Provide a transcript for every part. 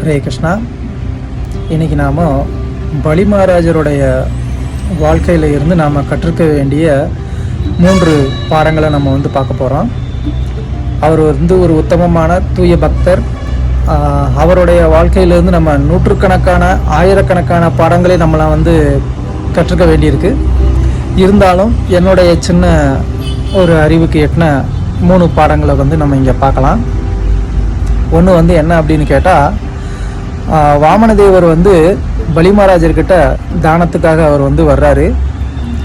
ஹரே கிருஷ்ணா. இன்றைக்கி நாம் பலி மகாராஜருடைய வாழ்க்கையில் இருந்து நாம் கற்றுக்க வேண்டிய மூன்று பாடங்களை நம்ம வந்து பார்க்க போகிறோம் அவர் வந்து ஒரு உத்தமமான தூய பக்தர். அவருடைய வாழ்க்கையிலேருந்து நம்ம நூற்றுக்கணக்கான ஆயிரக்கணக்கான பாடங்களை நம்மளை வந்து கற்றுக்க வேண்டியிருக்கு. இருந்தாலும் என்னுடைய சின்ன ஒரு அறிவுக்கு எட்டின மூணு பாடங்களை வந்து நம்ம இங்கே பார்க்கலாம். ஒன்று வந்து என்ன அப்படின்னு கேட்டால் வாமனதேவர் வந்து பலிமராஜர்கிட்ட தானத்துக்காக அவர் வந்து வர்றாரு.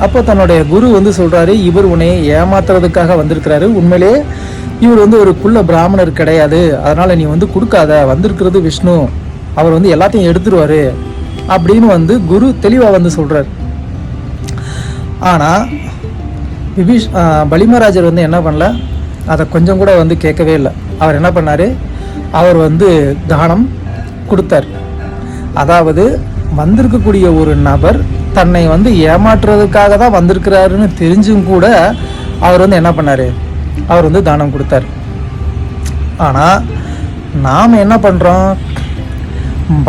அப்போ தன்னுடைய குரு வந்து சொல்கிறாரு இவர் உன்னை ஏமாத்துறதுக்காக வந்திருக்கிறாரு. உண்மையிலேயே இவர் வந்து ஒரு குள்ள பிராமணர் கிடையாது. அதனால் நீ வந்து கொடுக்காத. வந்திருக்கிறது விஷ்ணு. அவர் வந்து எல்லாத்தையும் எடுத்துருவாரு. அப்படின்னு வந்து குரு தெளிவாக வந்து சொல்கிறார் ஆனால் விபீஷ் பலிமராஜர் வந்து என்ன பண்ணல? அதை கொஞ்சம் கூட வந்து கேட்கவே இல்லை. அவர் என்ன பண்ணார்? அவர் வந்து தானம் கொடுத்தார். அதாவது வந்திருக்கக்கூடிய ஒரு நபர் தன்னை வந்து ஏமாற்றுறதுக்காக தான் வந்திருக்கிறாருன்னு தெரிஞ்சும் கூட அவர் வந்து என்ன பண்ணார்? அவர் வந்து தானம் கொடுத்தார். ஆனால் நாம் என்ன பண்ணுறோம்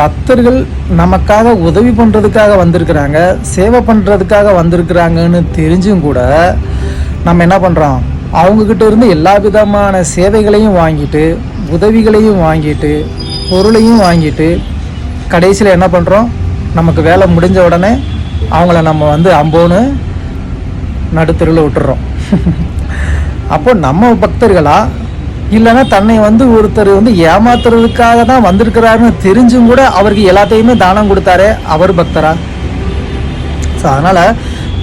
பக்தர்கள் நமக்காக உதவி பண்ணுறதுக்காக வந்திருக்கிறாங்க சேவை பண்ணுறதுக்காக வந்திருக்கிறாங்கன்னு தெரிஞ்சும் கூட நம்ம என்ன பண்ணுறோம் அவங்கக்கிட்ட இருந்து எல்லா விதமான சேவைகளையும் வாங்கிட்டு உதவிகளையும் வாங்கிட்டு பொருளையும் வாங்கிட்டு கடைசியில் என்ன பண்ணுறோம் நமக்கு வேலை முடிஞ்ச உடனே அவங்கள நம்ம வந்து அம்போன்னு நடுத்தருவில் விட்டுறோம். அப்போ நம்ம பக்தர்களா? இல்லைன்னா தன்னை வந்து ஒருத்தர் வந்து ஏமாத்துறதுக்காக தான் வந்திருக்கிறாருன்னு தெரிஞ்சும் கூட அவருக்கு எல்லாத்தையுமே தானம் கொடுத்தாரே அவர் பக்தரா? ஸோ அதனால்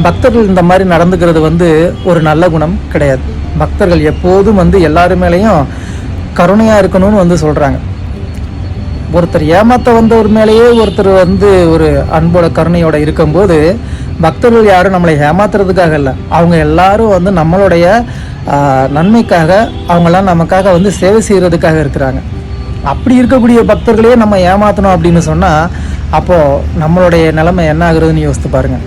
பக்தர்கள் இந்த மாதிரி நடந்துக்கிறது வந்து ஒரு நல்ல குணம் கிடையாது. பக்தர்கள் எப்போதும் வந்து எல்லாரு மேலேயும் கருணையாக இருக்கணும்னு வந்து சொல்கிறாங்க ஒருத்தர் ஏமாத்த வந்தவர் மேலேயே ஒருத்தர் வந்து ஒரு அன்போட கருணையோட இருக்கும்போது பக்தர்கள் யாரும் நம்மளை ஏமாத்துறதுக்காக இல்லை. அவங்க எல்லாரும் வந்து நம்மளுடைய நன்மைக்காக அவங்கெல்லாம் நமக்காக வந்து சேவை செய்கிறதுக்காக இருக்கிறாங்க. அப்படி இருக்கக்கூடிய பக்தர்களையே நம்ம ஏமாத்தணும் அப்படின்னு சொன்னால் அப்போது நம்மளுடைய நிலைமை என்ன ஆகுறதுன்னு யோசித்து பாருங்கள்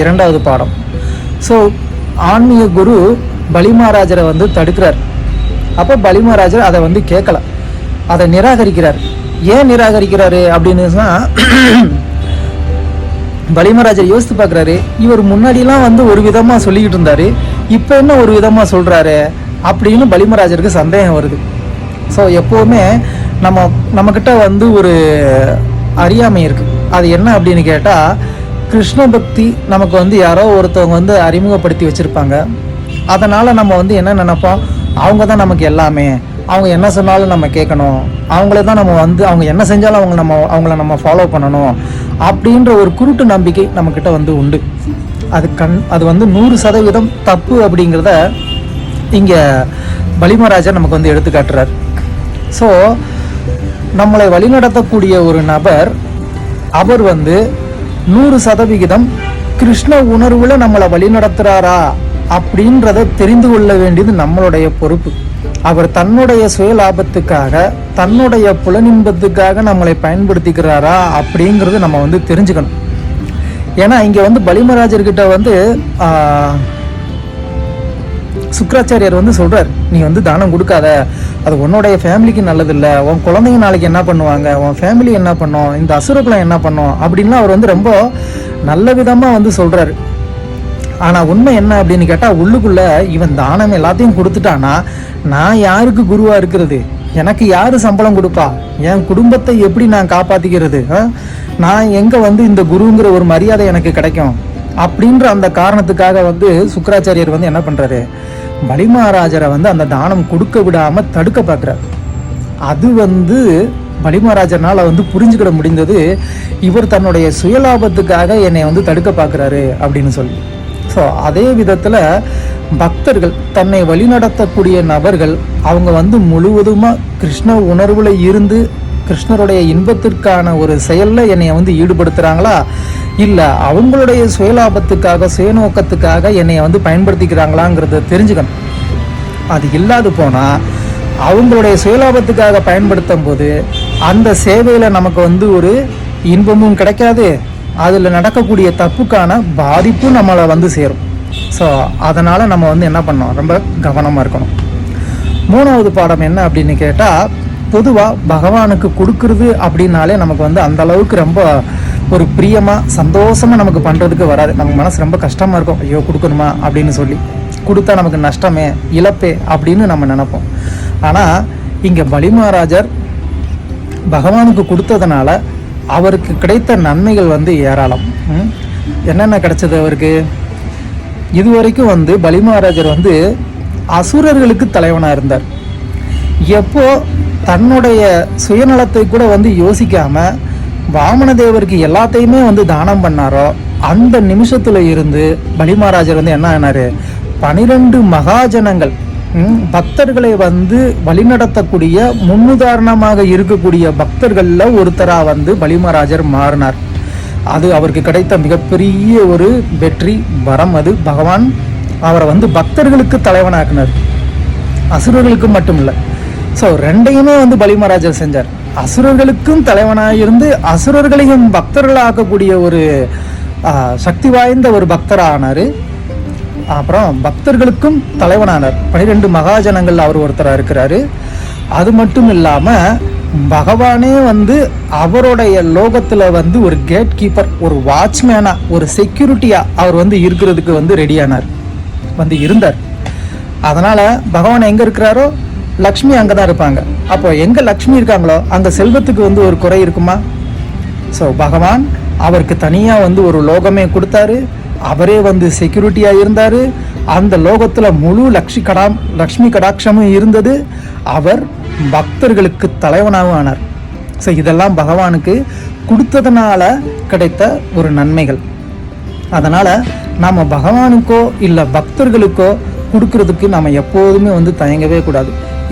இரண்டாவது பாடம். ஸோ ஆன்மீக குரு பலிமாராஜரை வந்து தடுக்கிறார். அப்போ பலிமாராஜர் அதை வந்து கேட்கல. அதை நிராகரிக்கிறார். ஏன் நிராகரிக்கிறாரு அப்படின்னு சொன்னால் பலிமராஜர் யோசித்து பார்க்குறாரு இவர் முன்னாடிலாம் வந்து ஒரு விதமாக சொல்லிக்கிட்டு இருந்தாரு இப்போ என்ன ஒரு விதமாக சொல்கிறாரு அப்படின்னு பலிமராஜருக்கு சந்தேகம் வருது. ஸோ எப்போவுமே நம்ம நம்மக்கிட்ட வந்து ஒரு அறியாமை இருக்குது அது என்ன அப்படின்னு கேட்டால் கிருஷ்ண பக்தி நமக்கு வந்து யாரோ ஒருத்தவங்க வந்து அறிமுகப்படுத்தி வச்சுருப்பாங்க. அதனால் நம்ம வந்து என்ன நினைப்போம்? அவங்க தான் நமக்கு எல்லாமே. அவங்க என்ன சொன்னாலும் நம்ம கேட்கணும். அவங்கள தான் நம்ம வந்து அவங்க என்ன செஞ்சாலும் அவங்க நம்ம அவங்கள நம்ம ஃபாலோ பண்ணணும். அப்படின்ற ஒரு குருட்டு நம்பிக்கை நம்மக்கிட்ட வந்து உண்டு. அது கண் அது வந்து நூறு சதவீதம் தப்பு அப்படிங்கிறத இங்கே பலிமராஜர் நமக்கு வந்து எடுத்து காட்டுறார். ஸோ நம்மளை வழிநடத்தக்கூடிய ஒரு நபர் அவர் வந்து நூறு சதவிகிதம் கிருஷ்ண உணர்வில் நம்மளை வழிநடத்துகிறாரா அப்படின்றத தெரிந்து கொள்ள வேண்டியது நம்மளுடைய பொறுப்பு. அவர் தன்னுடைய சுய லாபத்துக்காக தன்னுடைய புலனின்பத்துக்காக நம்மளை பயன்படுத்திக்கிறாரா அப்படிங்கிறது நம்ம வந்து தெரிஞ்சுக்கணும். ஏன்னா இங்கே வந்து பலிமராஜர்கிட்ட வந்து ஆஹ், சுக்கராச்சாரியார் வந்து சொல்கிறார் நீ வந்து தானம் கொடுக்காத. அது உன்னுடைய ஃபேமிலிக்கு நல்லதில்லை. உன் குழந்தைங்க நாளைக்கு என்ன பண்ணுவாங்க? உன் ஃபேமிலி என்ன பண்ணும்? இந்த அசுரகுலம் என்ன பண்ணும்? அப்படின்லாம் அவர் வந்து ரொம்ப நல்ல விதமாக வந்து சொல்கிறார் ஆனால் உண்மை என்ன அப்படின்னு கேட்டால் உள்ளுக்குள்ளே இவன் தானம் எல்லாத்தையும் கொடுத்துட்டானா? நான் யாருக்கு குருவாக இருக்கிறது? எனக்கு யார் சம்பளம் கொடுப்பா? என் குடும்பத்தை எப்படி நான் காப்பாற்றிக்கிறது நான் எங்கே வந்து இந்த குருங்கிற ஒரு மரியாதை எனக்கு கிடைக்கும்? அப்படின்ற அந்த காரணத்துக்காக வந்து சுக்கராச்சாரியர் வந்து என்ன பண்ணுறாரு பலிமகாராஜரை வந்து அந்த தானம் கொடுக்க விடாமல் தடுக்க பார்க்குறாரு. அது வந்து பலிமராஜனால வந்து புரிஞ்சுக்கிட முடிந்தது இவர் தன்னுடைய சுயலாபத்துக்காக என்னை வந்து தடுக்க பார்க்குறாரு அப்படின்னு சொல்லி. ஸோ அதே விதத்தில் பக்தர்கள் தன்னை வழிநடத்தக்கூடிய நபர்கள் அவங்க வந்து முழுவதுமாக கிருஷ்ண உணர்வில் இருந்து கிருஷ்ணருடைய இன்பத்திற்கான ஒரு செயலில் என்னை வந்து ஈடுபடுத்துகிறாங்களா இல்லை அவங்களுடைய சுயலாபத்துக்காக சுயநோக்கத்துக்காக என்னை வந்து பயன்படுத்திக்கிறாங்களாங்கிறத தெரிஞ்சுக்கணும். அது இல்லாது போனால் அவங்களுடைய சுயலாபத்துக்காக பயன்படுத்தும் போது அந்த சேவையில் நமக்கு வந்து ஒரு இன்பமும் கிடைக்காது. அதில் நடக்கக்கூடிய தப்புக்கான பாதிப்பும் நம்மளை வந்து சேரும். ஸோ அதனால் நம்ம வந்து என்ன பண்ணோம் ரொம்ப கவனமாக இருக்கணும். மூணாவது பாடம் என்ன அப்படின்னு கேட்டால் பொதுவாக பகவானுக்கு கொடுக்கறது அப்படின்னாலே நமக்கு வந்து அந்த அளவுக்கு ரொம்ப ஒரு பிரியமாக சந்தோஷமாக நமக்கு பண்ணுறதுக்கு வராது. நமக்கு மனசு ரொம்ப கஷ்டமாக இருக்கும். ஐயோ கொடுக்கணுமா? அப்படின்னு சொல்லி. கொடுத்தா நமக்கு நஷ்டமே இழப்பே அப்படின்னு நம்ம நினைப்போம். ஆனால் இங்கே பலிமகாராஜர் பகவானுக்கு கொடுத்ததுனால அவருக்கு கிடைத்த நன்மைகள் வந்து ஏராளம். என்னென்ன கிடைச்சது அவருக்கு? இதுவரைக்கும் வந்து பலிமகாராஜர் வந்து அசுரர்களுக்கு தலைவனாக இருந்தார். எப்போ தன்னுடைய சுயநலத்தை கூட வந்து யோசிக்காமல் வாமனதேவருக்கு எல்லாத்தையுமே வந்து தானம் பண்ணாரோ அந்த நிமிஷத்தில் இருந்து பலிமகாராஜர் வந்து என்ன ஆனார்? பனிரெண்டு மகாஜனங்கள் பக்தர்களை வந்து வழிநடத்தக்கூடிய முன்னுதாரணமாக இருக்கக்கூடிய பக்தர்களில் ஒருத்தராக வந்து பலிமராஜர் மாறினார். அது அவருக்கு கிடைத்த மிகப்பெரிய ஒரு வெற்றி வரம் அது. பகவான் அவரை வந்து பக்தர்களுக்கு தலைவனாக்குனார். அசுரர்களுக்கு மட்டும் இல்லை ஸோ ரெண்டையுமே வந்து பலிமராஜர் செஞ்சார். அசுரர்களுக்கும் தலைவனாக இருந்து அசுரர்களையும் பக்தர்களாக்கக்கூடிய ஒரு சக்தி வாய்ந்த ஒரு பக்தரானார். அப்புறம் பக்தர்களுக்கும் தலைவனானார். பனிரெண்டு மகாஜனங்கள் அவர் ஒருத்தராக இருக்கிறாரு. அது மட்டும் இல்லாமல் பகவானே வந்து அவருடைய லோகத்தில் வந்து ஒரு கேட் கீப்பர் ஒரு வாட்ச்மேனாக ஒரு செக்யூரிட்டியாக அவர் வந்து இருக்கிறதுக்கு வந்து ரெடியானார் வந்து இருந்தார். அதனால் பகவான் எங்கே இருக்கிறாரோ லக்ஷ்மி அங்கே தான் இருப்பாங்க. அப்போ எங்கே லக்ஷ்மி இருக்காங்களோ அங்கே செல்வத்துக்கு வந்து ஒரு குறை இருக்குமா? ஸோ பகவான் அவருக்கு தனியாக வந்து ஒரு லோகமே கொடுத்தாரு. அவரே வந்து செக்யூரிட்டியாக இருந்தார். அந்த லோகத்தில் முழு லக்ஷ்மி கடா லக்ஷ்மி கடாட்சமும் இருந்தது. அவர் பக்தர்களுக்கு தலைவனாகவும் ஆனார். ஸோ இதெல்லாம் பகவானுக்கு கொடுத்ததுனால கிடைத்த ஒரு நன்மைகள். அதனால் நாம் பகவானுக்கோ இல்லை பக்தர்களுக்கோ கொடுக்கறதுக்கு நம்ம எப்போதுமே வந்து தயங்கவே கூடாது.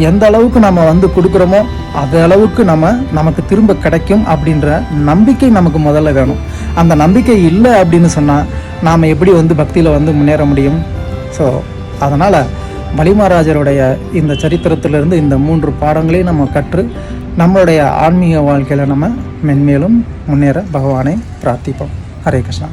எந்த அளவுக்கு நம்ம வந்து கொடுக்குறோமோ அது அளவுக்கு நம்ம நமக்கு திரும்ப கிடைக்கும் அப்படின்ற நம்பிக்கை நமக்கு முதல்ல வேணும். அந்த நம்பிக்கை இல்லை அப்படின்னு சொன்னால் நாம் எப்படி வந்து பக்தியில் வந்து முன்னேற முடியும்? ஸோ அதனால் பலிமராஜருடைய இந்த சரித்திரத்திலிருந்து இந்த மூன்று பாடங்களையும் நம்ம கற்று நம்மளுடைய ஆன்மீக வாழ்க்கையில் நம்ம மென்மேலும் முன்னேற பகவானை பிரார்த்திப்போம். ஹரே கிருஷ்ணா.